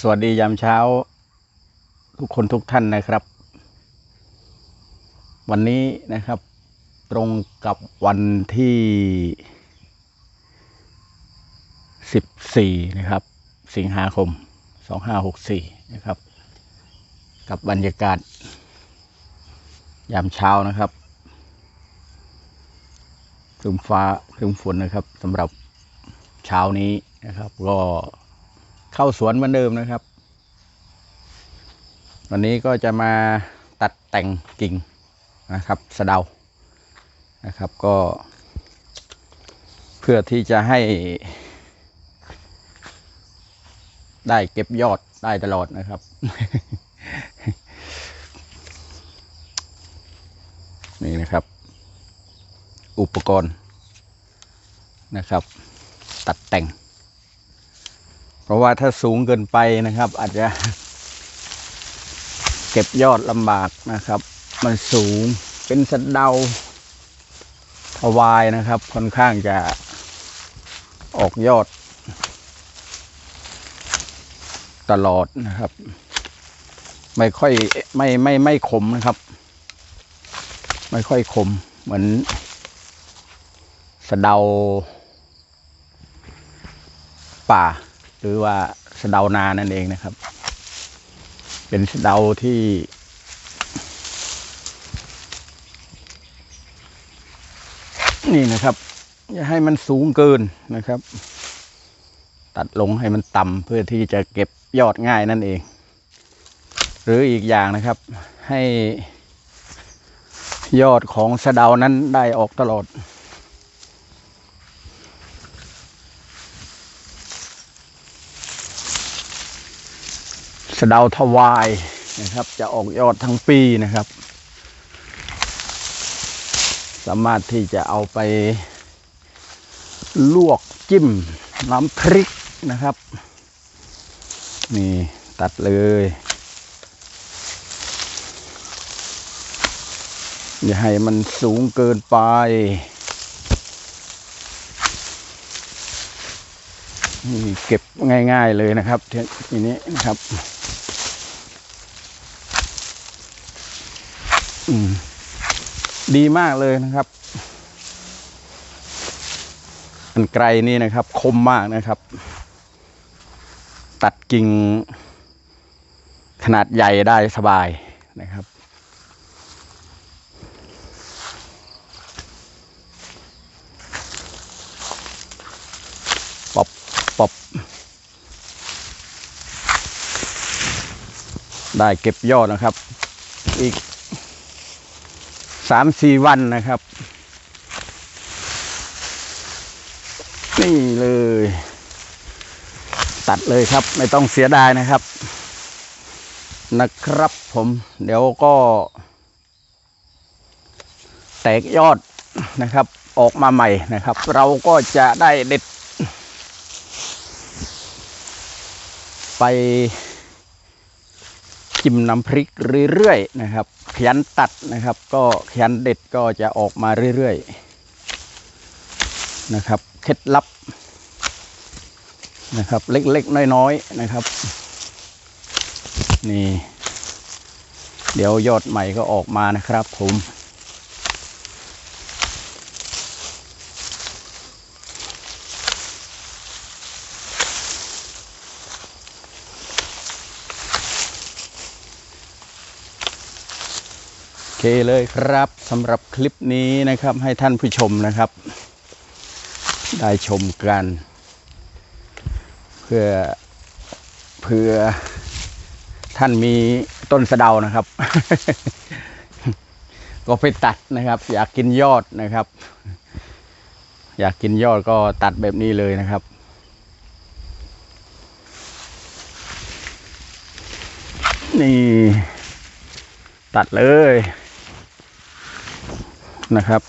สวัสดียามเช้า ทุกคนทุกท่านนะครับ วันนี้นะครับ ตรงกับวันที่สิบสี่นะครับ สิงหาคมสองห้าหกสี่นะครับ กับบรรยากาศ ยามเช้านะครับครึมฟ้าครึมฝนนะครับสำหรับเช้านี้นะครับ ก็ เข้าสวนเหมือนเดิมนะครับ วันนี้ก็จะมาตัดแต่งกิ่งนะครับสะเดานะครับก็ เพื่อที่จะให้ ได้เก็บยอดได้ตลอดนะครับ นี่นะครับ อุปกรณ์นะครับ ตัดแต่ง ราะว่าถ้าสูงเกินไปนะครับ อาจจะ เก็บยอดลำบากนะครับ มันสูงเป็นสะเดาทวายนะครับ ค่อนข้างจะออกยอด ตลอดนะครับ ไม่ค่อยไม่ไม่ไม่ขมนะครับ ไม่ค่อยขมเหมือนสะเดาป่า หรือว่าสะเดานานั่นเองนะครับ เป็นสะเดาที่ นี่นะครับ อย่าให้มันสูงเกินนะครับ ตัดลงให้มันต่ำเพื่อที่จะเก็บยอดง่ายนั่นเอง หรืออีกอย่างนะครับ ให้ยอดของสะเดานั้นได้ออกตลอด สะเดาทวายนะครับ จะออกยอดทั้งปีนะครับ สามารถที่จะเอาไป ลวกจิ้มน้ำพริกนะครับ นี่ตัดเลยอย่าให้มันสูงเกินไปนี่เก็บง่ายๆเลยนะครับทีนี้นะครับ อืม ดีมากเลยนะครับอันไกลนี่นะครับ คมมากนะครับ ตัดกิ่งขนาดใหญ่ได้สบายนะครับปอบปอบได้เก็บยอดนะครับ อีก สามสี่วันนะครับ นี่เลย ตัดเลยครับ ไม่ต้องเสียดายนะครับ นะครับผม เดี๋ยวก็ แตกยอดนะครับ ออกมาใหม่นะครับ เราก็จะได้เด็ด ไป จิ้มน้ำพริกเรื่อยๆนะครับขยันตัดนะครับ ก็ขยันเด็ดก็จะออกมาเรื่อยๆนะครับเคล็ดลับนะครับ เล็กๆน้อยๆนะครับ นี่ เดี๋ยวยอดใหม่ก็ออกมานะครับผม เคเลยครับสำหรับคลิปนี้นะครับให้ท่านผู้ชมนะครับ ได้ชมกัน เพื่อเพื่อท่านมีต้นสะเดานะครับ ก็ไปตัดนะครับ อยากกินยอดนะครับ อยากกินยอดก็ตัดแบบนี้เลยนะครับนี่ ตัดเลย นะครับ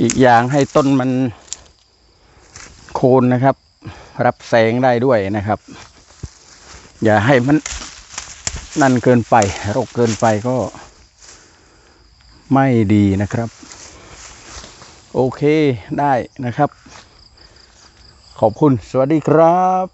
อีกอย่างให้ต้นมันโคนนะครับ รับแสงได้ด้วยนะครับ อย่าให้มันนั่นเกินไปรกเกินไปก็ไม่ดีนะครับ โอเคได้นะครับ ขอบคุณสวัสดีครับ